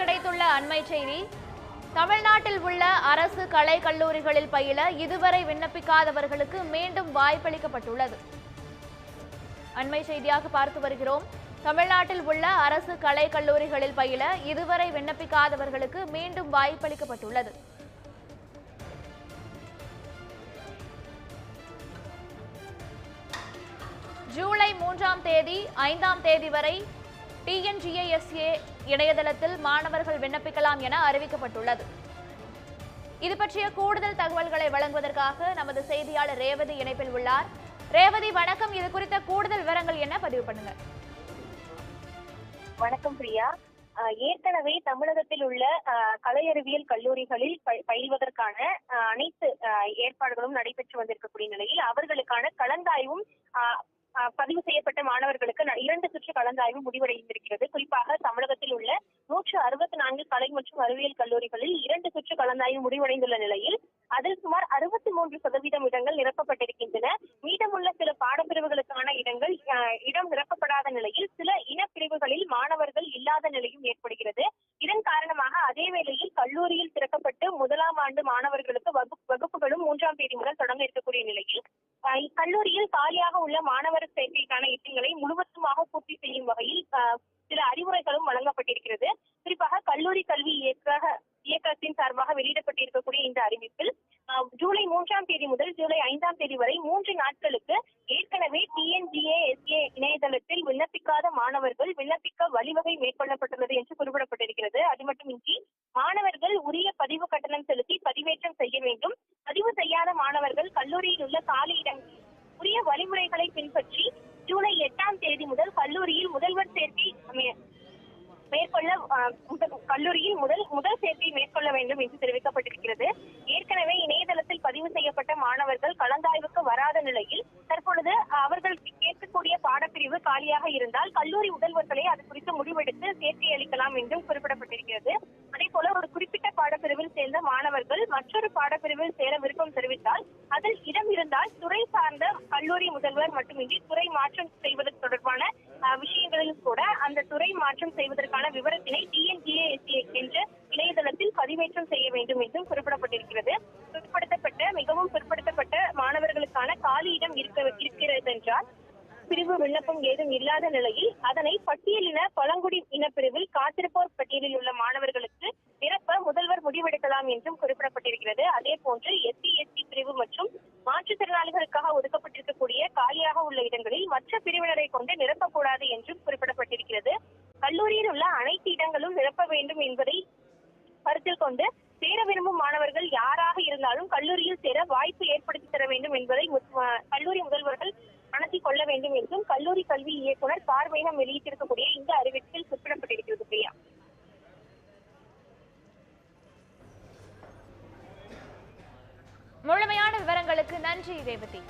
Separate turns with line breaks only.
கிடைத்துள்ள அண்மை செய்தி. தமிழ்நாட்டில் உள்ள அரசு கலை கல்லூரிகளில் பயில இதுவரை விண்ணப்பிக்காதவர்களுக்கு மீண்டும் வாய்ப்பளிக்கப்பட்டுள்ளது. அண்மை செய்தியாக பார்த்து வருகிறோம். தமிழ்நாட்டில் உள்ள அரசு கலை கல்லூரிகளில் பயில இதுவரை விண்ணப்பிக்காதவர்களுக்கு மீண்டும் வாய்ப்பளிக்கப்பட்டுள்ளது. ஜூலை மூன்றாம் தேதி ஐந்தாம் தேதி வரை டிஎன்ஜிஏஎஸ்ஏ இணையதளத்தில் மாணவர்கள் விண்ணப்பிக்கலாம் என அறிவிக்கப்பட்டுள்ளது. இது பற்றிய கூடுதல் தகவல்களை வழங்குவதற்காக நமது செய்தியாளர் ரேவதி இணைப்பில் உள்ளார். ரேவதி வணக்கம். இது குறித்த கூடுதல் விவரங்கள் என்ன? பதிவு பண்ணுங்க.
வணக்கம் பிரியா. ஏற்கனவே தமிழகத்தில் உள்ள அஹ், கலை அறிவியல் கல்லூரிகளில் ப- பயில்வதற்கான அஹ், அனைத்து ஏற்பாடுகளும் நடைபெற்று வந்திருக்கக்கூடிய நிலையில் அவர்களுக்கான கலந்தாய்வும் பதிவு செய்யப்பட்ட மாணவர்களுக்கு இரண்டு சுற்று கலந்தாய்வு முடிவடைந்திருக்கிறது. குறிப்பாக தமிழகத்தில் உள்ள நூற்று அறுபத்தி நான்கு கலை மற்றும் அறிவியல் கல்லூரிகளில் இரண்டு சுற்று கலந்தாய்வு முடிவடைந்துள்ள நிலையில் அதில் சுமார் அறுபத்தி மூன்று சதவீதம் இடங்கள் நிரப்பப்பட்டிருக்கின்றன. மீதமுள்ள சில பாடப்பிரிவுகளுக்கான இடங்கள் அஹ், இடம் நிரப்பப்படாத நிலையில் சில இனப்பிரிவுகளில் மாணவர்கள் இல்லாத நிலையும் ஏற்படுகிறது. இதன் காரணமாக அதே வேளையில் கல்லூரியில் திறக்கப்பட்டு முதலாம் ஆண்டு மாணவர்களுக்கு வகுப்பு வகுப்புகளும் மூன்றாம் தேதி முதல் தொடங்க இருக்கக்கூடிய நிலையில் இக்கல்லூரியில் காலியாக உள்ள மாணவர் சேர்க்கைக்கான இடங்களை முழுவதுமாக பூர்த்தி செய்யும் வகையில் சில அறிவுரைகளும் வழங்கப்பட்டிருக்கிறது. குறிப்பாக கல்லூரி கல்வி இயக்க இயக்கத்தின் சார்பாக வெளியிடப்பட்டிருக்கக்கூடிய இந்த அறிவிப்பில் ஜூலை மூன்றாம் தேதி முதல் ஜூலை ஐந்தாம் தேதி வரை மூன்று நாட்களுக்கு ஏற்கனவே டிஎன்ஜிஏ எஸ்ஏ இணையதளத்தில் விண்ணப்பிக்காத மாணவர்கள் விண்ணப்பிக்க வழிவகை மேற்கொள்ளப்பட்டுள்ளது என்று குறிப்பிடப்பட்டிருக்கிறது. அது மட்டுமின்றி மாணவர்கள் உரிய பதிவு கட்டணம் செலுத்தி பதிவேற்றம் செய்ய வேண்டும். கல்லூரியில் உள்ள காலியிடங்களில் உரிய வழிமுறைகளை பின்பற்றி ஜூலை எட்டாம் தேதி முதல் கல்லூரியில் முதல்வர் சேர்க்கை மேற்கொள்ள முதல்- கல்லூரியில் முதல் முதல் சேர்க்கை மேற்கொள்ள வேண்டும் என்று தெரிவிக்கப்பட்டிருக்கிறது. ஏற்கனவே இணையதளத்தில் பதிவு செய்யப்பட்ட மாணவர்கள் கலந்தாய்வுக்கு வராத நிலையில் தற்பொழுது அவர்கள் கேட்கக்கூடிய பாடப்பிரிவு காலியாக இருந்தால் கல்லூரி முதல்வர்களே அது குறித்து முடிவெடுத்து சேர்க்கை அளிக்கலாம் என்றும் குறிப்பிடப்பட்டிருக்கிறது. அதே போல ஒரு குறிப்பிட்ட பாடப்பிரிவில் சேர்ந்த மாணவர்கள் மற்றொரு பாடப்பிரிவில் சேர விருப்பம் தெரிவித்தால் அதில் இடம் இருந்தால் துறை சார்ந்த கல்லூரி முதல்வர் மட்டுமின்றி துறை மாற்றம் செய்வது தொடர்பான விஷயங்களிலும் கூட அந்த துறை மாற்றம் செய்வதற்கான விவரத்தினை டிஎன்ஜிஏஎஸ்ஏ என்ற இணையதளத்தில் பதிவேற்றம் செய்ய வேண்டும் என்றும் குறிப்பிடப்பட்டிருக்கிறது. பிற்படுத்தப்பட்ட மிகவும் பிற்படுத்தப்பட்ட மாணவர்களுக்கான காலி இடம் இருக்க இருக்கிறது என்றால் பிரிவு விண்ணப்பம் ஏதும் இல்லாத நிலையில் அதனை பட்டியலின பழங்குடி இனப்பிரிவில் காத்திருப்போர் பட்டியலில் உள்ள மாணவர்களுக்கு நிரப்ப முதல்வர் முடிவெடுக்கலாம் என்றும் குறிப்பிடப்பட்டிருக்கிறது. அதே போன்று எஸ்சி எஸ்டி பிரிவு மற்றும் மாற்றுத்திறனாளிகளுக்காக ஒதுக்கப்பட்டிருக்கக்கூடிய காலியாக உள்ள இடங்களில் மற்ற பிரிவினரை கொண்டு நிரப்பக்கூடாது என்றும் குறிப்பிடப்பட்டிருக்கிறது. கல்லூரியில் உள்ள அனைத்து இடங்களும் நிரப்ப வேண்டும் என்பதை கருத்தில் கொண்டு சேர விரும்பும் மாணவர்கள் யாராக இருந்தாலும் கல்லூரியில் சேர வாய்ப்பு ஏற்படுத்தி தர வேண்டும் என்பதை மு- கல்லூரி முதல்வர்கள் மனத்தில் கொள்ள வேண்டும் என்றும் கல்லூரி கல்வி இயக்குனர் பார்வையம் வெளியிட்டிருக்கக்கூடிய இந்த அறிவிப்பு குறிப்பிடப்பட்டிருக்கிறது பிரியா
முழுமையான விவரங்களுக்கு நன்றி ரேவதி.